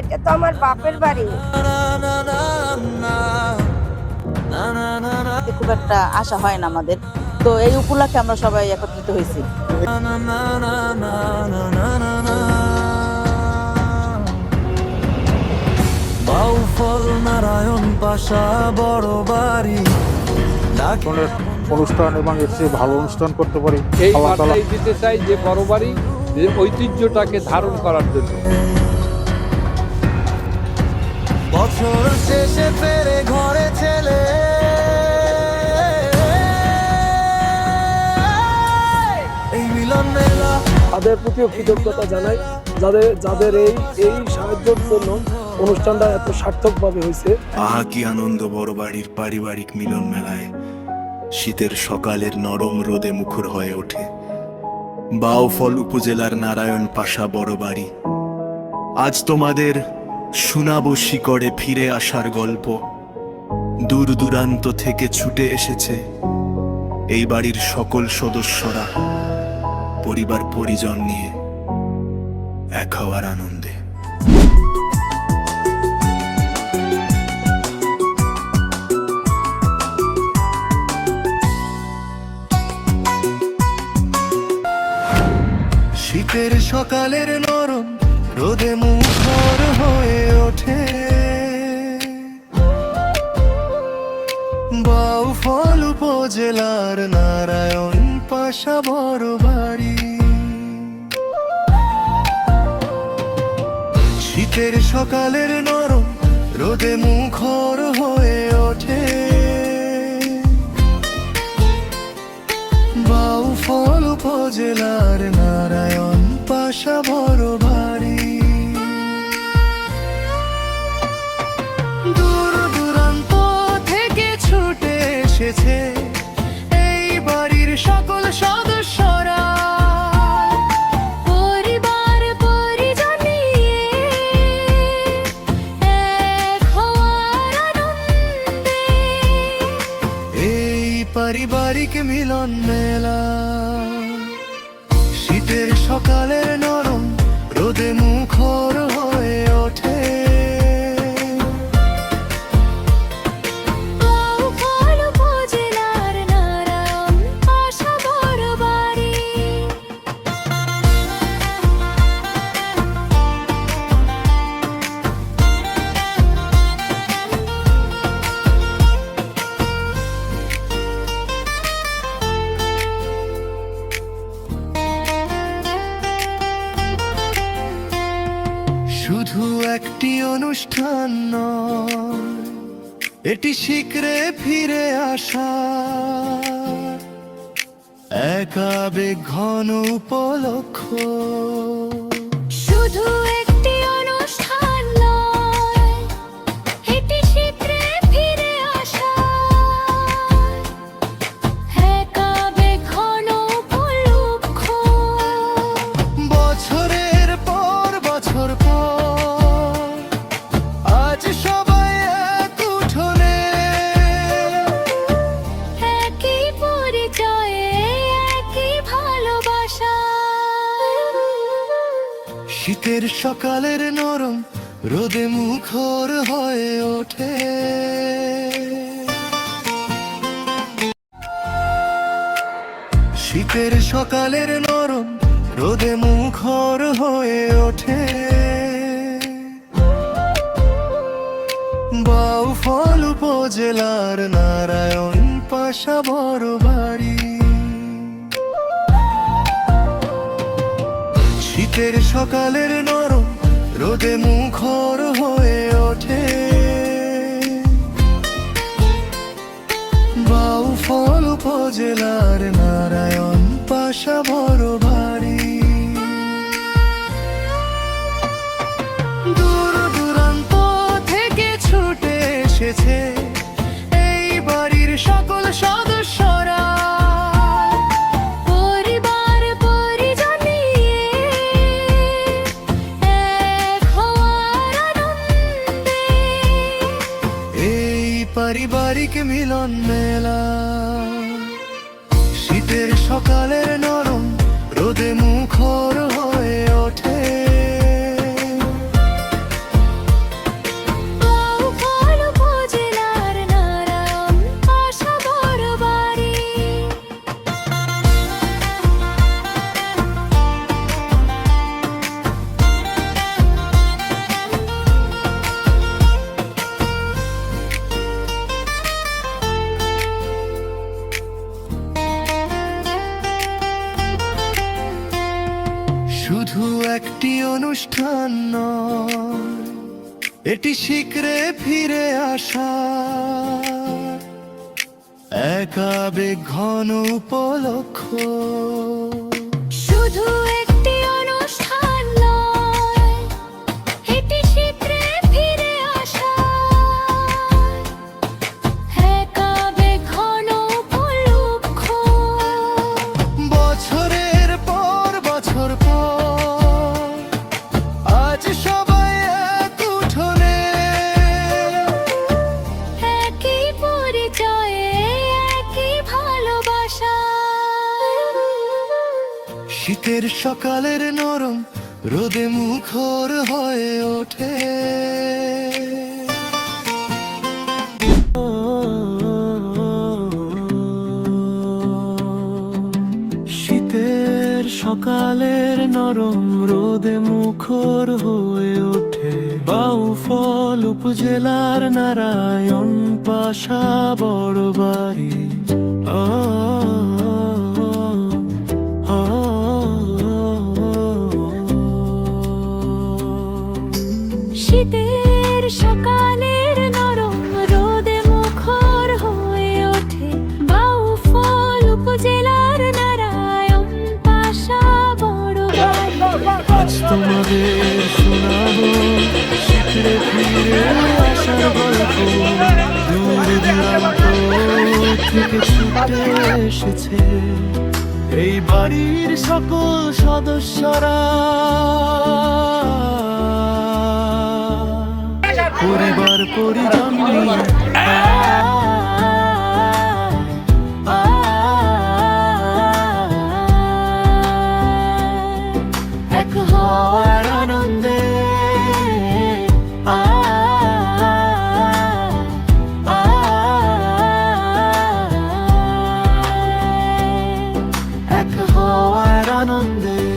এটা তো আমার বাপের বাড়ি। খুব একটা আশা হয় না আমাদের। তো এই উপলক্ষে আমরা সবাই একত্রিত হয়েছি। বাউফল নারায়ণ পাশা বড় বাড়ি। অনুষ্ঠান এবং এর চেয়ে ভালো অনুষ্ঠান করতে পারি। এই দিতে চাই যে বড় বাড়ি ঐতিহ্যটাকে ধারণ করার জন্য। তাদের প্রতিও কৃতজ্ঞতা জানাই যাদের যাদের এই এই সাহায্যের জন্য অনুষ্ঠানটা এত সার্থকভাবে হয়েছে। আহা, কি আনন্দ বড় বাড়ির পারিবারিক মিলন মেলায়। শীতের সকালের নরম রোদে মুখর হয়ে ওঠে। বাউফল উপজেলার নারায়ণ পাশা বড় বাড়ি আজ তোমাদের শোনাবো শিকড়ে ফিরে আসার গল্প। দূর দূরান্ত থেকে ছুটে এসেছে এই বাড়ির সকল সদস্যরা। পরিবার পরিজন নিয়ে এক হওয়ার আনন্দে। শীতের সকালের নরম রোদে শীতের সকালের নরম রোদে মুখর হয়ে ওঠে। বাউফল উপজেলার নারায়ণ পাশা বড় মিলন মেলা। শীতের সকালের শুধু একটি অনুষ্ঠান নয় এটি শীঘ্রে ফিরে আসা একাবে ঘন উপলক্ষ। শীতের সকালের নরম, রোদে মুখর হয়ে ওঠে। শীতের সকালের নরম, রোদে মুখর হয়ে ওঠে। বাউফল উপজেলার নারায়ণ পাশা বড় শীতের সকালের নরম রোদে মুখর হয়ে ওঠে। বাউফল উপজেলার নারায়ণ পাশা বড় বাড়ি পারিবারিক মিলন মেলা শুধু একটি অনুষ্ঠান নয় এটি শীঘ্রে ফিরে আসা একাবে ঘন উপলক্ষ। শীতের সকালের নরম রোদে মুখর হয়ে ওঠে। শীতের সকালের নরম রোদে মুখর হয়ে ওঠে। বাউফল উপজেলার নারায়ণ পাশা বড় বাড়ি। আ, তোমাদের শোনাবো, শীতের ফিরে আসার গল্প। দূর থেকে ছুটে এসেছে এই বাড়ির সকল সদস্যরা। পরিবার, পরিজন নিয়ে হওয়ার আনন্দে এক হওয়ার আনন্দে